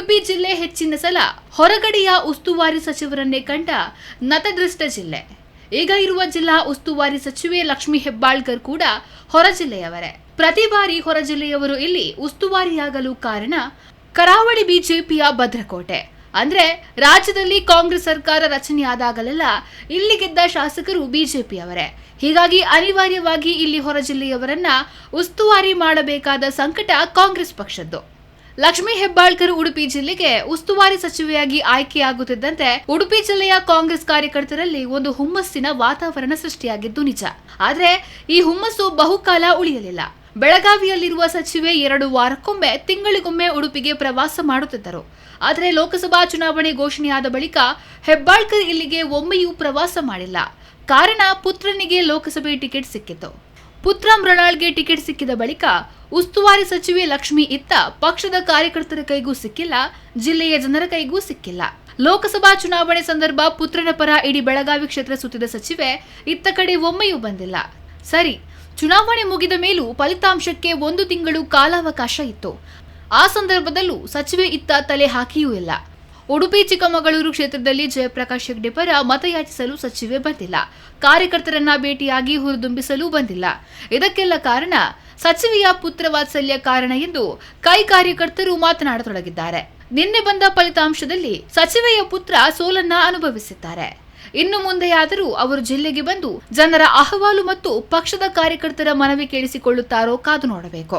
ಉಡುಪಿ ಜಿಲ್ಲೆ ಹೆಚ್ಚಿನ ಸಲ ಹೊರಗಡೆಯ ಉಸ್ತುವಾರಿ ಸಚಿವರನ್ನೇ ಕಂಡ ನತದೃಷ್ಟ ಜಿಲ್ಲೆ. ಈಗ ಇರುವ ಜಿಲ್ಲಾ ಉಸ್ತುವಾರಿ ಸಚಿವೆ ಲಕ್ಷ್ಮಿ ಹೆಬ್ಬಾಳ್ಕರ್ ಕೂಡ ಹೊರ ಜಿಲ್ಲೆಯವರೇ. ಪ್ರತಿ ಬಾರಿ ಹೊರ ಜಿಲ್ಲೆಯವರು ಇಲ್ಲಿ ಉಸ್ತುವಾರಿಯಾಗಲು ಕಾರಣ ಕರಾವಳಿ ಬಿಜೆಪಿಯ ಭದ್ರಕೋಟೆ. ಅಂದ್ರೆ ರಾಜ್ಯದಲ್ಲಿ ಕಾಂಗ್ರೆಸ್ ಸರ್ಕಾರ ರಚನೆಯಾದಾಗಲೆಲ್ಲ ಇಲ್ಲಿ ಗೆದ್ದ ಶಾಸಕರು ಬಿಜೆಪಿಯವರೇ. ಹೀಗಾಗಿ ಅನಿವಾರ್ಯವಾಗಿ ಇಲ್ಲಿ ಹೊರ ಜಿಲ್ಲೆಯವರನ್ನ ಉಸ್ತುವಾರಿ ಮಾಡಬೇಕಾದ ಸಂಕಟ ಕಾಂಗ್ರೆಸ್ ಪಕ್ಷದ್ದು. ಲಕ್ಷ್ಮೀ ಹೆಬ್ಬಾಳ್ಕರ್ ಉಡುಪಿ ಜಿಲ್ಲೆಗೆ ಉಸ್ತುವಾರಿ ಸಚಿವೆಯಾಗಿ ಆಯ್ಕೆಯಾಗುತ್ತಿದ್ದಂತೆ ಉಡುಪಿ ಜಿಲ್ಲೆಯ ಕಾಂಗ್ರೆಸ್ ಕಾರ್ಯಕರ್ತರಲ್ಲಿ ಒಂದು ಹುಮ್ಮಸ್ಸಿನ ವಾತಾವರಣ ಸೃಷ್ಟಿಯಾಗಿದ್ದು ನಿಜ. ಆದರೆ ಈ ಹುಮ್ಮಸ್ಸು ಬಹುಕಾಲ ಉಳಿಯಲಿಲ್ಲ. ಬೆಳಗಾವಿಯಲ್ಲಿರುವ ಸಚಿವೆ ಎರಡು ವಾರಕ್ಕೊಮ್ಮೆ ತಿಂಗಳಿಗೊಮ್ಮೆ ಉಡುಪಿಗೆ ಪ್ರವಾಸ ಮಾಡುತ್ತಿದ್ದರು. ಆದರೆ ಲೋಕಸಭಾ ಚುನಾವಣೆ ಘೋಷಣೆಯಾದ ಬಳಿಕ ಹೆಬ್ಬಾಳ್ಕರ್ ಇಲ್ಲಿಗೆ ಒಮ್ಮೆಯೂ ಪ್ರವಾಸ ಮಾಡಿಲ್ಲ. ಕಾರಣ ಪುತ್ರನಿಗೆ ಲೋಕಸಭೆ ಟಿಕೆಟ್ ಸಿಕ್ಕಿತ್ತು. ಪುತ್ರ ಮೃಣಾಳ್ಗೆ ಟಿಕೆಟ್ ಸಿಕ್ಕಿದ ಬಳಿಕ ಉಸ್ತುವಾರಿ ಸಚಿವೆ ಲಕ್ಷ್ಮಿ ಇತ್ತ ಪಕ್ಷದ ಕಾರ್ಯಕರ್ತರ ಕೈಗೂ ಸಿಕ್ಕಿಲ್ಲ, ಜಿಲ್ಲೆಯ ಜನರ ಕೈಗೂ ಸಿಕ್ಕಿಲ್ಲ. ಲೋಕಸಭಾ ಚುನಾವಣೆ ಸಂದರ್ಭ ಪುತ್ರನ ಪರ ಇಡೀ ಬೆಳಗಾವಿ ಕ್ಷೇತ್ರ ಸುತ್ತಿದ ಸಚಿವೆ ಇತ್ತ ಕಡೆ ಒಮ್ಮೆಯೂ ಬಂದಿಲ್ಲ. ಸರಿ, ಚುನಾವಣೆ ಮುಗಿದ ಮೇಲೂ ಫಲಿತಾಂಶಕ್ಕೆ ಒಂದು ತಿಂಗಳು ಕಾಲಾವಕಾಶ ಇತ್ತು. ಆ ಸಂದರ್ಭದಲ್ಲೂ ಸಚಿವೆ ಇತ್ತ ತಲೆ ಹಾಕಿಯೂ ಇಲ್ಲ. ಉಡುಪಿ, ಚಿಕ್ಕಮಗಳೂರು ಕ್ಷೇತ್ರದಲ್ಲಿ ಜಯಪ್ರಕಾಶ್ ಹೆಗ್ಡೆ ಪರ ಮತಯಾಚಿಸಲು ಸಚಿವೆ ಬಂದಿಲ್ಲ. ಕಾರ್ಯಕರ್ತರನ್ನ ಭೇಟಿಯಾಗಿ ಹುರಿದುಂಬಿಸಲು ಬಂದಿಲ್ಲ. ಇದಕ್ಕೆಲ್ಲ ಕಾರಣ ಸಚಿವೆಯ ಪುತ್ರ ವಾತ್ಸಲ್ಯ ಕಾರಣ ಎಂದು ಕೈ ಕಾರ್ಯಕರ್ತರು ಮಾತನಾಡತೊಡಗಿದ್ದಾರೆ. ನಿನ್ನೆ ಬಂದ ಫಲಿತಾಂಶದಲ್ಲಿ ಸಚಿವೆಯ ಪುತ್ರ ಸೋಲನ್ನ ಅನುಭವಿಸಿದ್ದಾರೆ. ಇನ್ನು ಮುಂದೆಯಾದರೂ ಅವರು ಜಿಲ್ಲೆಗೆ ಬಂದು ಜನರ ಅಹವಾಲು ಮತ್ತು ಪಕ್ಷದ ಕಾರ್ಯಕರ್ತರ ಮನವಿ ಕೇಳಿಸಿಕೊಳ್ಳುತ್ತಾರೋ ಕಾದು ನೋಡಬೇಕು.